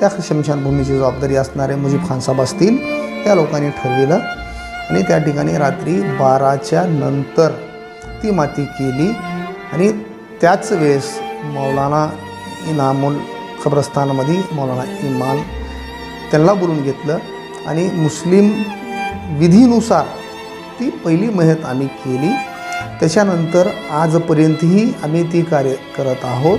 त्या शमशानभूमीची जबाबदारी असणारे मुजीब खानसाहेब असतील त्या लोकांनी ठरविलं. आणि त्या ठिकाणी रात्री बाराच्या नंतर ती माती केली. आणि त्याच वेळेस मौलाना इनामुल खबरस्तानमध्ये मौलाना इमान त्यांना बोलून घेतलं. आणि मुस्लिम विधीनुसार ती पहिली मयत आम्ही केली. त्याच्यानंतर आजपर्यंतही आम्ही ती कार्य करत आहोत.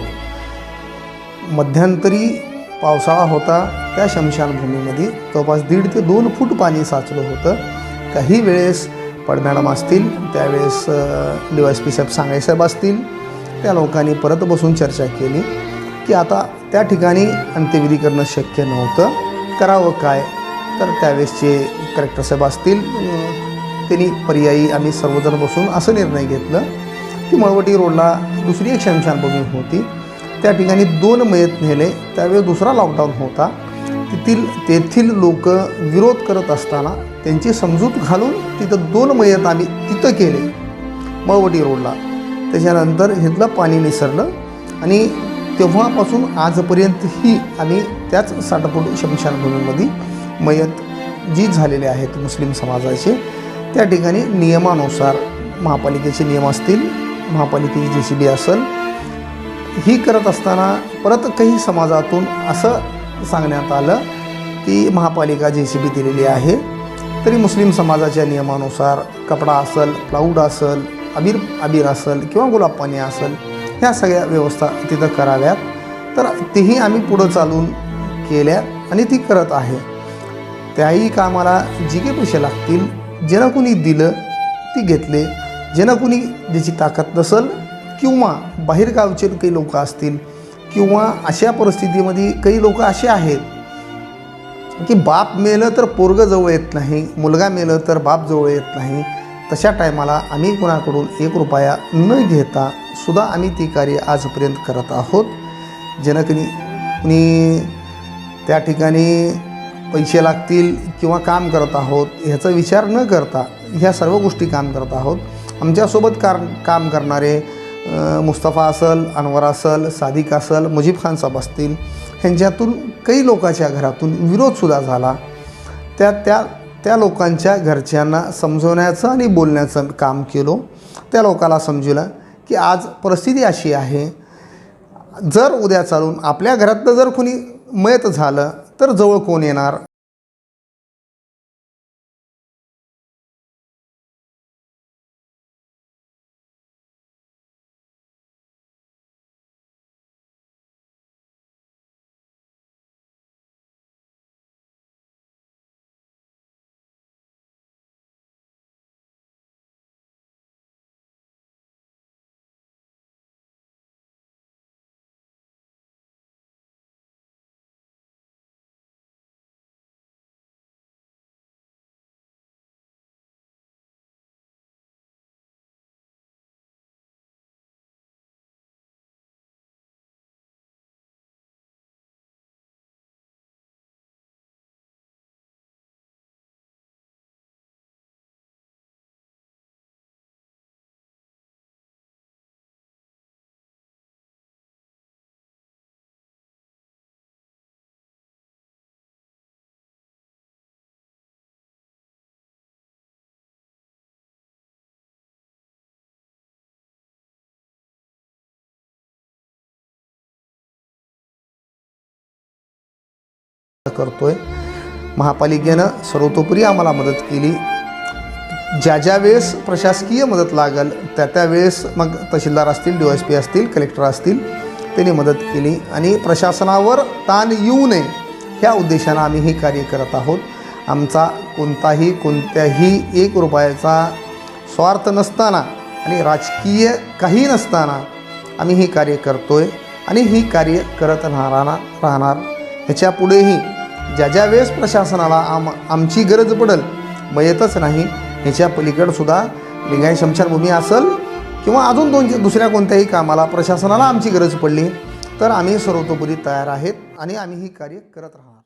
मध्यंतरी पावसाळा होता त्या शमशानभूमीमध्ये जवळपास दीड ते दोन फूट पाणी साचलं होतं. काही वेळेस पडमॅडम असतील त्यावेळेस डी एस पी साहेब सांगायसाहेब असतील त्या लोकांनी परत बसून चर्चा केली की आता त्या ठिकाणी अंत्यविधी करणं शक्य नव्हतं. करावं काय? तर त्यावेळेसचे कलेक्टर साहेब असतील त्यांनी पर्यायी आम्ही सर्वजण बसून असं निर्णय घेतलं की मळवटी रोडला दुसरी एक शमशानभूमी होती. त्या ठिकाणी दोन मयत नेले. त्यावेळी दुसरा लॉकडाऊन होता. तेथील तेथील लोक विरोध करत असताना त्यांची समजूत घालून तिथं दोन मयत आम्ही तिथं केले मळवटी रोडला. त्याच्यानंतर इथलं पाणी निसरलं आणि तेव्हापासून आजपर्यंतही आम्ही त्याच साठफूट शमशानभूमीमध्ये मयत जी झालेले आहेत मुस्लिम समाजाचे त्या ठिकाणी नियमानुसार महापालिकेचे नियम असतील महापालिकेची जे सी बी असेल ही करत असताना परत काही समाजातून असं सांगण्यात आलं की महापालिका जे सी बी दिलेली आहे. तरी मुस्लिम समाजाच्या नियमानुसार कपडा असेल प्लाऊड असेल अबीर अबीर असेल किंवा गुलाब पाणी असेल ह्या सगळ्या व्यवस्था तिथं कराव्यात. तर तेही आम्ही पुढं चालून केल्या आणि ती करत आहे. त्याही कामाला जी काही पैसे लागतील ज्यानं कुणी दिलं ती घेतले. ज्यानं कुणी ज्याची ताकद नसेल किंवा बाहेरगावचे काही लोक असतील किंवा अशा परिस्थितीमध्ये काही लोक असे आहेत की बाप मेलं तर पोरगं जवळ येत नाही मुलगा मेलं तर बाप जवळ येत नाही. तशा टायमाला आम्ही कोणाकडून एक रुपया न घेता सुद्धा आम्ही ती कार्य आजपर्यंत करत आहोत. जेणेकरी कुणी त्या ठिकाणी पैसे लागतील किंवा काम करत आहोत ह्याचा विचार न करता ह्या सर्व गोष्टी काम करत आहोत. आमच्यासोबत कार काम करणारे मुस्तफा असल अनवर असल सादिक असल मुजीब खान साहेब असतील ह्यांच्यातून काही लोकांच्या घरातून विरोधसुद्धा झाला. त्या त्या त्या लोकांच्या घरच्यांना समजवण्याचं आणि बोलण्याचं काम केलो. त्या लोकाला समजलं की आज परिस्थिती अशी आहे जर उद्या चालून आपल्या घरातलं जर कोणी मयत झालं तर जवळ कोण येणार? करतोय. महापालिकेनं सर्वतोपरी आम्हाला मदत केली. ज्या ज्या वेळेस प्रशासकीय मदत लागल त्या त्या वेळेस मग तहसीलदार असतील डी एस पी असतील कलेक्टर असतील त्यांनी मदत केली. आणि प्रशासनावर ताण येऊ नये ह्या उद्देशानं आम्ही हे कार्य करत आहोत. आमचा कोणताही कोणत्याही एक रुपयाचा स्वार्थ नसताना आणि राजकीय काही नसताना आम्ही हे कार्य करतोय. आणि ही कार्य करत राहणार राहणार. ह्याच्यापुढेही ज्या ज्या वेळेस प्रशासनाला आम आमची गरज पडेल येतच नाही. ह्याच्या पलीकडसुद्धा लिंगाय शमशानभूमी असेल किंवा अजून दोन दुसऱ्या कोणत्याही कामाला प्रशासनाला आमची गरज पडली तर आम्ही सर्वतोपरी तयार आहेत आणि आम्ही ही कार्य करत राहणार.